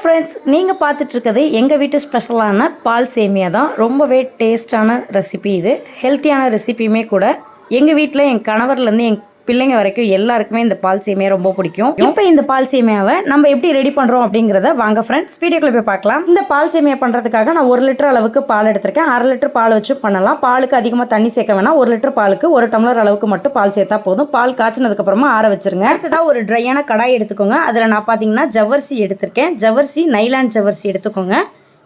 Friends நீங்கள் பார்த்துட்ருக்கிறது எங்கள் வீட்டு ஸ்பெஷலான பால் சேமியா தான். ரொம்பவே டேஸ்டான ரெசிபி இது. ஹெல்த்தியான ரெசிபியுமே கூட எங்கள் வீட்டில் என் கணவர்லேருந்து என் பிள்ளைங்க வரைக்கும் எல்லாருக்குமே இந்த பால் சேமியா ரொம்ப பிடிக்கும். இப்போ இந்த பால் சேமியாவை நம்ம எப்படி ரெடி பண்ணுறோம் அப்படிங்கிறத வாங்க ஃப்ரெண்ட்ஸ் வீடியோக்குள்ள போய் பார்க்கலாம். இந்த பால் சேமியா பண்ணுறதுக்காக நான் ஒரு லிட்டர் அளவுக்கு பால் எடுத்திருக்கேன். அரை லிட்டர் பால் வச்சு பண்ணலாம். பாலுக்கு அதிகமாக தண்ணி சேர்க்க வேணாம். ஒரு லிட்டர் பாலுக்கு ஒரு டம்ளர் அளவுக்கு மட்டும் பால் சேர்த்தா போதும். பால் காய்ச்சினதுக்கப்புறமா ஆற வச்சிருங்க. அடுத்ததாக ஒரு ட்ரையான கடாய் எடுத்துக்கோங்க. அதில் நான் பார்த்தீங்கன்னா ஜவ்வரிசி எடுத்திருக்கேன். ஜவர்சி நைலான் ஜவர்சி எடுத்துக்கோங்க.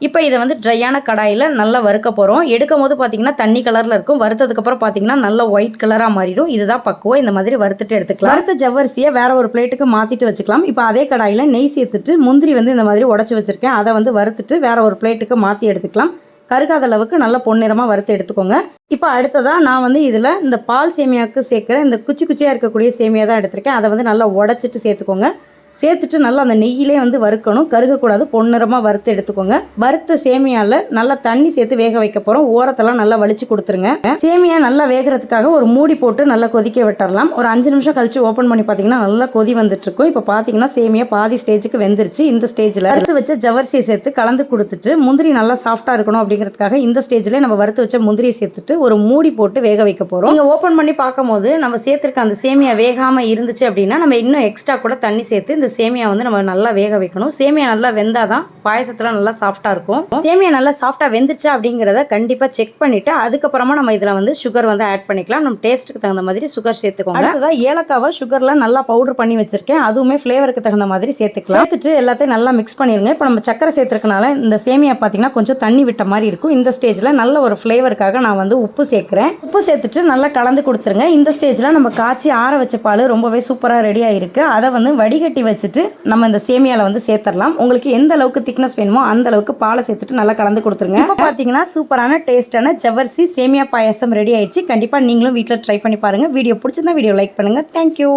இப்போ இதை வந்து ட்ரையான கடாயில் நல்லா வறுக்க போகிறோம் எடுக்கும் போது பார்த்தீங்கன்னா தண்ணி கலரில் இருக்கும். வறுத்ததுக்கப்புறம் பார்த்தீங்கன்னா நல்லா ஒயிட் கலராக மாறிடும். இதுதான் பக்குவம். இந்த மாதிரி வறுத்துட்டு எடுத்துக்கலாம். வறுத்த ஜவ்வரிசியை வேற ஒரு பிளேட்டுக்கு மாற்றிட்டு வச்சுக்கலாம். இப்போ அதே கடாயில் நெய் சேர்த்துட்டு முந்திரி வந்து இந்த மாதிரி உடச்சி வச்சுருக்கேன். அதை வந்து வறுத்துட்டு வேற ஒரு பிளேட்டுக்கு மாற்றி எடுத்துக்கலாம். கருகாத அளவுக்கு நல்லா பொன்னிறமாக வறுத்து எடுத்துக்கோங்க. இப்போ அடுத்ததாக நான் வந்து இதில் இந்த பால் சேமியாவுக்கு சேர்க்குற இந்த குச்சி குச்சியாக இருக்கக்கூடிய சேமியா தான் எடுத்திருக்கேன். அதை வந்து நல்லா உடச்சிட்டு சேர்த்துக்கோங்க. சேர்த்துட்டு நல்லா அந்த நெய்யிலே வந்து வறுக்கணும். கருகக்கூடாது பொன்னிறமாக வறுத்து எடுத்துக்கோங்க. வறுத்த சேமியாவில் நல்லா தண்ணி சேர்த்து வேக வைக்க போகிறோம் ஓரத்தெல்லாம் நல்லா வலிச்சு கொடுத்துருங்க. சேமியா நல்லா வேகிறதுக்காக ஒரு மூடி போட்டு நல்லா கொதிக்க விட்டுறலாம். ஒரு அஞ்சு நிமிஷம் கழிச்சு ஓப்பன் பண்ணி பார்த்தீங்கன்னா நல்லா கொதி வந்துட்டுருக்கும். இப்போ பார்த்தீங்கன்னா சேமியா பாதி ஸ்டேஜுக்கு வெந்துருச்சு. இந்த ஸ்டேஜில் வறுத்து வச்ச ஜவரிசியை சேர்த்து கலந்து கொடுத்துட்டு முந்திரி நல்லா சாஃப்டாக இருக்கணும் அப்படிங்கிறதுக்காக இந்த ஸ்டேஜில் நம்ம வறுத்து வச்ச முந்திரியை சேர்த்துட்டு ஒரு மூடி போட்டு வேக வைக்க போகிறோம் நீங்கள் ஓப்பன் பண்ணி பார்க்கும்போது நம்ம சேர்த்துருக்க அந்த சேமியா வேகாமல் இருந்துச்சு அப்படின்னா நம்ம இன்னும் எக்ஸ்ட்ரா கூட தண்ணி சேர்த்து இந்த சேமியா வந்து நம்ம நல்லா வேக வைக்கணும். சேமியா நல்லா வெந்தாதான் பாயசத்தில் நல்லா சாஃப்டாக இருக்கும். சேமியா நல்லா சாஃப்டாக வெந்துருச்சா அப்படிங்கிறத கண்டிப்பாக செக் பண்ணிவிட்டு அதுக்கப்புறமா நம்ம இதில் வந்து சுகர் வந்து ஆட் பண்ணிக்கலாம். நம்ம டேஸ்ட்டுக்கு தகுந்த மாதிரி சுகர் சேர்த்துக்கோங்க. அடுத்ததாக ஏலக்காவை சுகரில் நல்லா பவுடர் பண்ணி வச்சிருக்கேன். அதுவுமே ஃப்ளேவருக்கு தகுந்த மாதிரி சேர்த்துக்கலாம். சேர்த்துட்டு எல்லாத்தையும் நல்லா மிக்ஸ் பண்ணிடுங்க இப்போ நம்ம சக்கரை சேர்த்துருக்கனால இந்த சேமியா பார்த்தீங்கன்னா கொஞ்சம் தண்ணி விட்ட மாதிரி இருக்கும். இந்த ஸ்டேஜில் நல்ல ஒரு ஃப்ளேவருக்காக நான் வந்து உப்பு சேர்க்குறேன். உப்பு சேர்த்துட்டு நல்லா கலந்து கொடுத்துருங்க. இந்த ஸ்டேஜில் நம்ம காய்ச்சி ஆற வச்ச பால் ரொம்பவே சூப்பராக ரெடி ஆயிருக்கு. அதை வந்து வடிகட்டி வச்சுட்டு நம்ம இந்த சேமியாவில் வந்து சேர்த்துடலாம் உங்களுக்கு எந்த அளவுக்கு திக்னஸ் வேணுமோ அந்த அளவுக்கு பாலை சேர்த்துட்டு நல்லா கலந்து கொடுத்துருங்க. இப்போ பார்த்தீங்கன்னா சூப்பரான டேஸ்டான ஜவர்சி சேமியா பாயாசம் ரெடி ஆயிடுச்சு. கண்டிப்பாக நீங்களும் வீட்டில் ட்ரை பண்ணி பாருங்கள் வீடியோ பிடிச்சிருந்தா வீடியோ லைக் பண்ணுங்கள் தேங்க்யூ